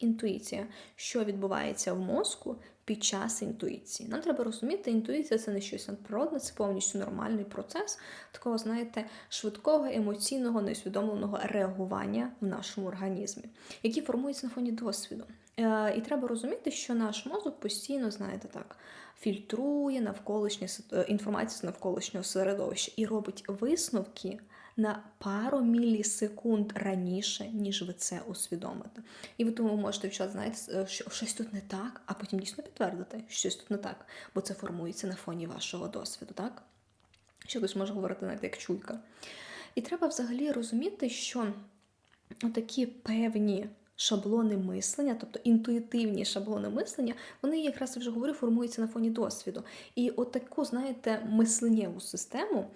Інтуїція, що відбувається в мозку під час інтуїції. Нам треба розуміти, інтуїція це не щось надприродне, це повністю нормальний процес такого, знаєте, швидкого, емоційного, неусвідомленого реагування в нашому організмі, який формується на фоні досвіду. Е, І треба розуміти, що наш мозок постійно, знаєте, так фільтрує навколишнє е, інформацію з навколишнього середовища і робить висновки на пару мілісекунд раніше, ніж ви це усвідомите. І ви тому можете вчора, знаєте, е, що щось тут не так, а потім дійсно підтвердити, що щось тут не так, бо це формується на фоні вашого досвіду, так? Що хтось може говорити навіть як чуйка. І треба взагалі розуміти, що такі певні шаблони мислення, тобто інтуїтивні шаблони мислення, вони якраз я вже говорю, формуються на фоні досвіду. І от таку, знаєте, мисленнєву систему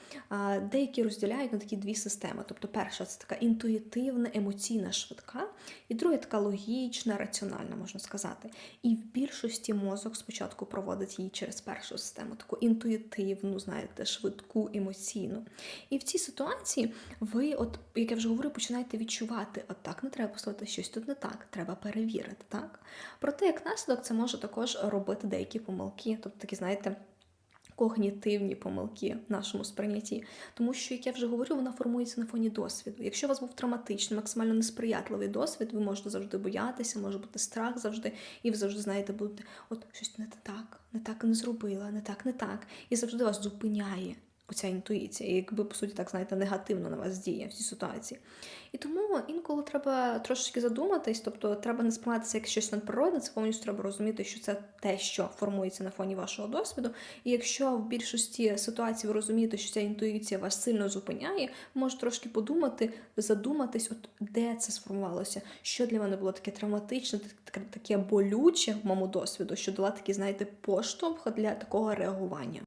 деякі розділяють на такі дві системи. Тобто, перша це така інтуїтивна, емоційна, швидка, і друга така логічна, раціональна, можна сказати. І в більшості мозок спочатку проводить її через першу систему, таку інтуїтивну, знаєте, швидку, емоційну. І в цій ситуації ви, от як я вже говорю, починаєте відчувати, от так не треба поставити щось тут не так, треба перевірити, так? Проте, як наслідок, це може також робити деякі помилки, тобто такі, знаєте. Когнітивні помилки в нашому сприйнятті, тому що, як я вже говорю, вона формується на фоні досвіду. Якщо у вас був травматичний, максимально несприятливий досвід, ви можете завжди боятися, може бути страх завжди, і ви завжди знаєте, будете, от щось не так, не так не зробила, не так, не так. І завжди вас зупиняє оця інтуїція, якби, по суті, так знаєте, негативно на вас діє в цій ситуації. І тому інколи треба трошечки задуматись, тобто треба не сприйматися як щось надприродне, це повністю треба розуміти, що це те, що формується на фоні вашого досвіду. І якщо в більшості ситуацій ви розумієте, що ця інтуїція вас сильно зупиняє, може трошки подумати, задуматись, от де це сформувалося, що для мене було таке травматичне, таке болюче в моєму досвіду, що дала такий, знаєте, поштовх для такого реагування.